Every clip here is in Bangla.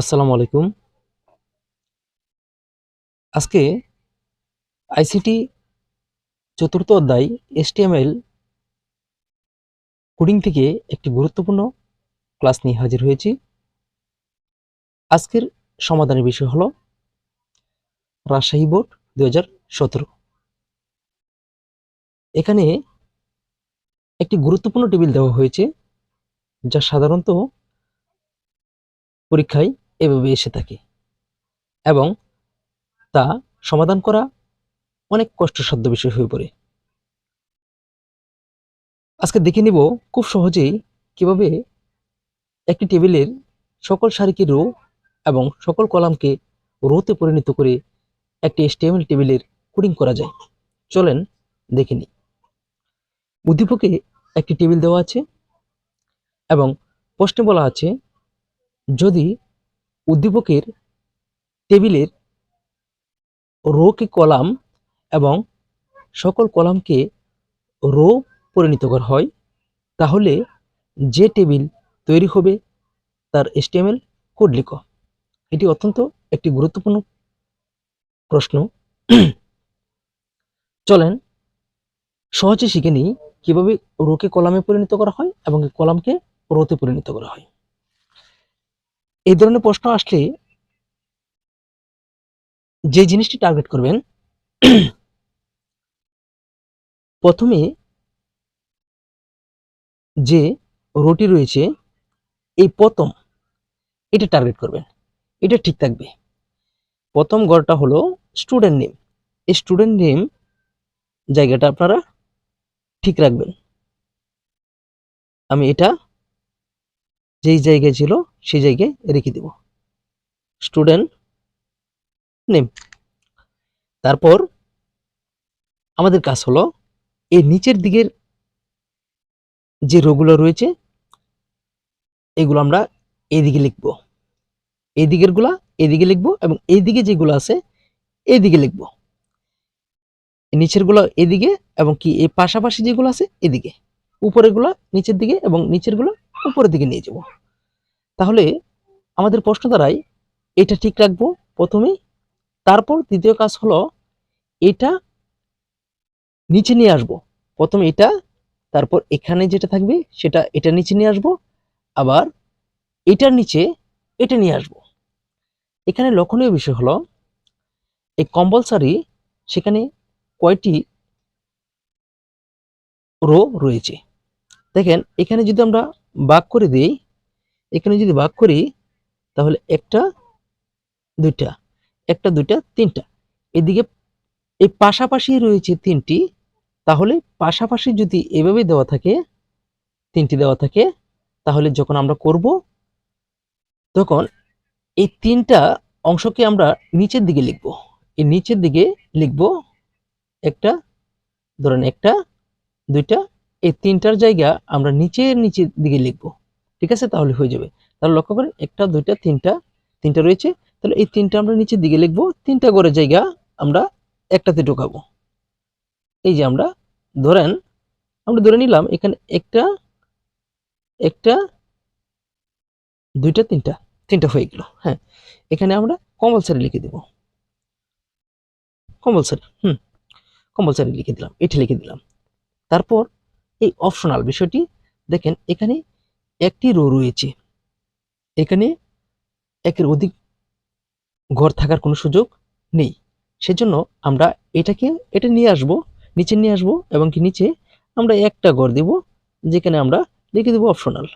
আসসালামু আলাইকুম। আজকে আইসিটি চতুর্থ অধ্যায় এসটিএমএল কোডিং থেকে একটি গুরুত্বপূর্ণ ক্লাস নিয়ে হাজির হয়েছি। আজকের সমাধানের বিষয় হল রাজশাহী বোর্ড দু হাজার সতেরো। এখানে একটি গুরুত্বপূর্ণ টেবিল দেওয়া হয়েছে, যা সাধারণত পরীক্ষায় এভাবে এসে থাকে। এবং তা সমাধান করা অনেক কষ্টসাধ্য বিষয় হয়ে পড়ে। আজকে দেখে নিব খুব সহজেই কীভাবে একটি টেবিলের সকল সারিকে রো এবং সকল কলামকে রোতে পরিণত করে একটি এসটিএমএল টেবিলের কোডিং করা যায়। চলেন দেখে নিই। উদ্দীপকে একটি টেবিল দেওয়া আছে এবং প্রশ্নে বলা আছে, যদি উদ্দীপকের টেবিলের রো রোকে কলাম এবং সকল কলামকে রো পরিণত করা হয়, তাহলে যে টেবিল তৈরি হবে তার এসটিএমএল কোড লিখো। এটি অত্যন্ত একটি গুরুত্বপূর্ণ প্রশ্ন। চলেন, সহজে শিখে নিই কীভাবে রোকে কলামে পরিণত করা হয় এবং কলামকে রোতে পরিণত করা হয়। এই ধরনের প্রশ্ন আসলে যে জিনিসটি টার্গেট করবেন, প্রথমে যে রোটি রয়েছে, এই প্রথম এটা টার্গেট করবেন। এটা ঠিক থাকবে। প্রথম গড়টা হলো স্টুডেন্ট নেম এই স্টুডেন্ট নেম জায়গাটা আপনারা ঠিক রাখবেন। আমি এটা যেই জায়গায় ছিল সেই জায়গায় রেখে দেব। স্টুডেন্ট নেম তারপর আমাদের কাজ হলো এই নিচের দিকের যে রোগুলো রয়েছে, এগুলো আমরা এইদিকে লিখব। এই দিকেরগুলা এইদিকে লিখব এবং এই দিকে যেগুলো আছে এইদিকে লিখব। নিচেরগুলো এদিকে এবং কি এই পাশাপাশি যেগুলো আছে এদিকে। উপরেরগুলা নিচের দিকে এবং নিচেরগুলো উপরের দিকে নিয়ে যাব। তাহলে আমাদের প্রশ্ন দ্বারাই এটা ঠিক রাখব প্রথমেই তারপর দ্বিতীয় কাজ হলো এটা নিচে নিয়ে আসব। প্রথমে এটা, তারপর এখানে যেটা থাকবে সেটা এটা নিচে নিয়ে আসব, আবার এটার নিচে এটা নিয়ে আসব। এখানে লক্ষণীয় বিষয় হলো, এই কম্পালসারি সেখানে কয়টি রো রয়েছে? দেখেন, এখানে যদি আমরা ভাগ করে দিই, এখানে যদি ভাগ করি, তাহলে একটা, দুইটা একটা, দুইটা, তিনটা। এদিকে এই পাশাপাশি রয়েছে তিনটি, তাহলে পাশাপাশি যদি এভাবে দেওয়া থাকে, তিনটি দেওয়া থাকে, তাহলে যখন আমরা করব, তখন এই তিনটা অংশকে আমরা নিচের দিকে লিখব। এই নিচের দিকে লিখব একটা, ধরেন একটা, দুইটা এই তিনটার জায়গা আমরা নিচের নিচের দিকে লিখব। ঠিক আছে? তাহলে হয়ে যাবে। তাহলে লক্ষ্য করেন একটা, দুইটা, তিনটা তিনটা রয়েছে। তাহলে এই তিনটা আমরা নিচের দিকে লিখব। তিনটা করে জায়গা আমরা একটাতে ঢোকাবো। এই যে আমরা ধরেন, আমরা ধরে নিলাম এখানে একটা একটা, দুইটা, তিনটা তিনটা হয়ে গেল। হ্যাঁ এখানে আমরা কম্পালসারি লিখে দেব। কম্পালসারি হুম কম্পালসারি লিখে দিলাম। এটি লিখে দিলাম। তারপর এই অপশনাল বিষয়টি, দেখেন এখানে একটি রো রয়েছে। এখানে একের অধিক ঘর থাকার কোনো সুযোগ নেই। সেজন্য আমরা এটাকে, এটা নিয়ে আসব, নিচে নিয়ে আসব এবং কি নিচে আমরা একটা ঘর দেব, যেখানে আমরা লিখে দেব অপশনাল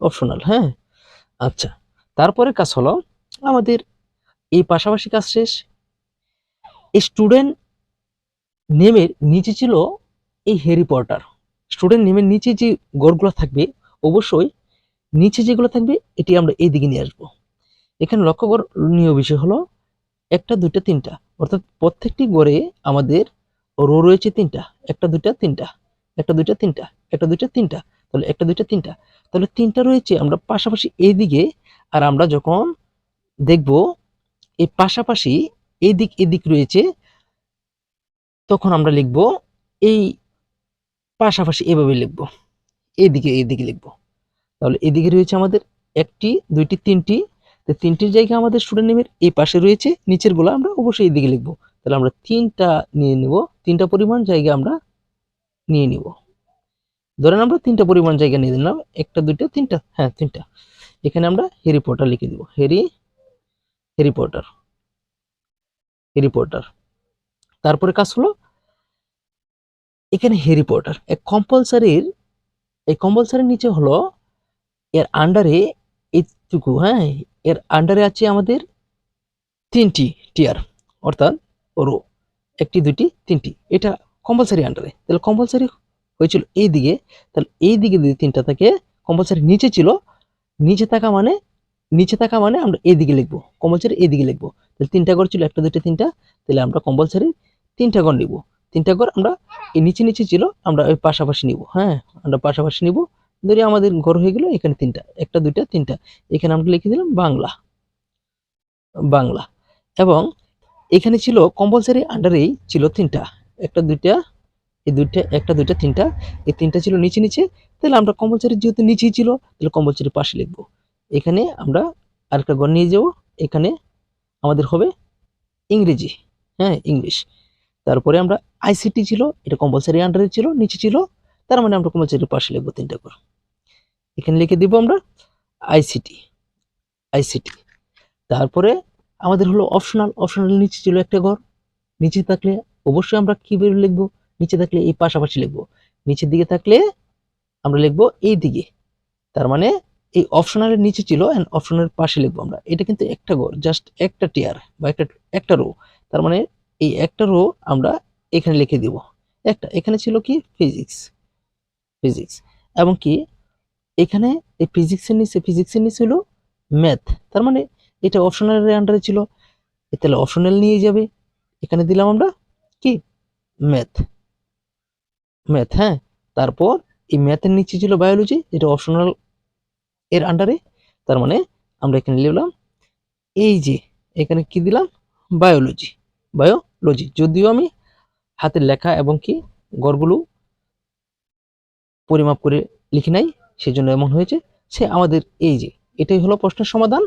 অপশনাল হ্যাঁ? আচ্ছা তারপরে কাজ হলো আমাদের এই পাশাপাশি কাজ শেষ। স্টুডেন্ট নেমের নিচে ছিল এই হ্যারি পটার স্টুডেন্ট নেমের নিচে যে গড়গুলো থাকবে, অবশ্যই নিচে যেগুলো থাকবে, এটি আমরা এই দিকে নিয়ে আসব। এখানে লক্ষ্য করণীয় বিষয় হলো, একটা, দুইটা, তিনটা। অর্থাৎ প্রত্যেকটি গড়ে আমাদের রো রয়েছে তিনটা। একটা, দুইটা, তিনটা। একটা, দুইটা, তিনটা। একটা, দুইটা, তিনটা। তাহলে একটা, দুইটা, তিনটা। তাহলে তিনটা রয়েছে, আমরা পাশাপাশি এই দিকে, আর আমরা যখন দেখব এই পাশাপাশি এই দিক, এদিক রয়েছে, তখন আমরা লিখব এই পাশাপাশি এভাবে লিখব। এদিকে এদিকে লিখব। তাহলে এদিকে রয়েছে আমাদের একটি, দুইটি, তিনটি। তো তিনটির জায়গায় আমাদের স্টুডেন্ট নেমের এই পাশে রয়েছে, নিচেরগুলো আমরা অবশ্যই এই দিকে লিখব। তাহলে আমরা তিনটা নিয়ে নিব, তিনটা পরিমাণ জায়গা আমরা নিয়ে নিব। ধরেন আমরা তিনটা পরিমাণ জায়গা নিয়ে নিলাম, একটা, দুইটা, তিনটা হ্যাঁ তিনটা। এখানে আমরা হেরি পটার লিখে দিব। হেরি হেরি পটার হেরি পটার তারপরে কাজ হলো এখানে হেরি পটার এক কম্পালসারির এই কম্পালসারির নিচে হলো, এর আন্ডারে এইটুকু হ্যাঁ? এর আন্ডারে আছে আমাদের তিনটি টিয়ার অর্থাৎ রো একটি দুটি তিনটি। এটা কম্পালসারি আন্ডারে তাহলে কম্পালসারি হয়েছিল এই দিকে তাহলে এই দিকে যদি তিনটা থাকে কম্পালসারি নিচে ছিল, নিচে থাকা মানে নিচে থাকা মানে আমরা এই দিকে লিখব। কম্পালসারি এই দিকে লিখব। তাহলে তিনটা ঘর ছিল, একটা, দুইটা, তিনটা। তাহলে আমরা কম্পালসারি তিনটা ঘর নিব। তিনটা ঘর আমরা এই নিচে নিচে ছিল, আমরা ওই পাশাপাশি নিব হ্যাঁ? আমরা পাশাপাশি নিব, ধরি আমাদের ঘর হয়ে গেল এখানে তিনটা, একটা, দুইটা, তিনটা। এখানে আমরা লিখে দিলাম বাংলা। বাংলা। এবং এখানে ছিল কম্পালসারি আন্ডারেই ছিল তিনটা, একটা, দুইটা, এই দুইটা, একটা, দুইটা, তিনটা, এই তিনটা ছিল নিচে নিচে। তাহলে আমরা কম্পালসারি যেহেতু নিচেই ছিল, তাহলে কম্পালসারি পাশে লিখব। এখানে আমরা আরেকটা ঘর নিয়ে যাব, এখানে আমাদের হবে ইংরেজি হ্যাঁ ইংলিশ। তারপরে আমরা আইসিটি ছিল, এটা কম্পালসারি আন্ডারে ছিল, নিচে ছিল, তার মানে আমরা কম্পালসারি পাশে লিখব তিনটা ঘর এখানে লিখে দিব আমরা আইসিটি আইসিটি তারপরে আমাদের হলো অপশনাল অপশনাল নিচে ছিল একটা ঘর। নিচে থাকলে অবশ্যই আমরা কীভাবে লিখব, নিচে থাকলে এই পাশাপাশি লিখব। নিচের দিকে থাকলে আমরা লিখব এই দিকে। তার মানে এই অপশনালের নিচে ছিল অ্যান্ড অপশনালের পাশে লিখব আমরা। এটা কিন্তু একটা ঘর জাস্ট একটা টিয়ার বা একটা একটা রো তার মানে এই একটা রো আমরা এখানে লিখে দিব। একটা, এখানে ছিল কি? ফিজিক্স ফিজিক্স এবং কি? এখানে এই ফিজিক্সের নিচে ফিজিক্সের নিচে হলো ম্যাথ তার মানে এটা অপশনালের আন্ডারে ছিল। তাহলে অপশনাল নিয়ে যাবে। এখানে দিলাম আমরা কি? ম্যাথ ম্যাথ হ্যাঁ? তারপর এই ম্যাথের নিচে ছিল বায়োলজি এটা অপশনাল এর আন্ডারে তার মানে আমরা এখানে লিখলাম, এই যে, এখানে কি দিলাম? Biology biology. যদিও আমি হাতের লেখা এবং কি গড়গুলো পরিমাপ করে লিখি নাই, সেজন্য এমন হয়েছে। সে আমাদের এই যে, এটাই হলো প্রশ্নের সমাধান।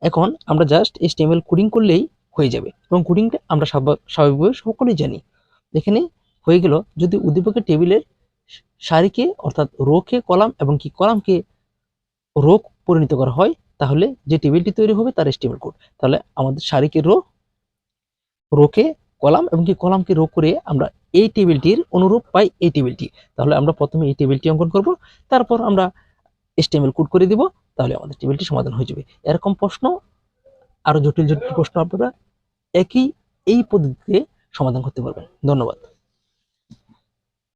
এখন আমরা জাস্ট HTML কোডিং করলেই হয়ে যাবে এবং কোডিংটা আমরা স্বাভা- স্বাভাবিকভাবে সকলেই জানি। এখানে হয়ে গেল, যদি উদ্দীপকের টেবিলের সারিকে অর্থাৎ রোকে কলাম এবং কি কলামকে রো পরিণত করা হয়, তাহলে যে টেবিলটি তৈরি হবে তার HTML কোড তাহলে আমাদের সারিকে রো রোকে কলাম এবং কি কলামকে রো করে আমরা এই টেবিলটির অনুরূপ পাই এই টেবিলটি। তাহলে আমরা প্রথমে এই টেবিলটি অঙ্কন করব, তারপর আমরা এসটিএমএল কোড করে দিব, তাহলে আমাদের টেবিলটি সমাধান হয়ে যাবে। এরকম প্রশ্ন আরও জটিল জটিল প্রশ্ন আপনারা একই এই পদ্ধতিতে সমাধান করতে পারবেন। ধন্যবাদ।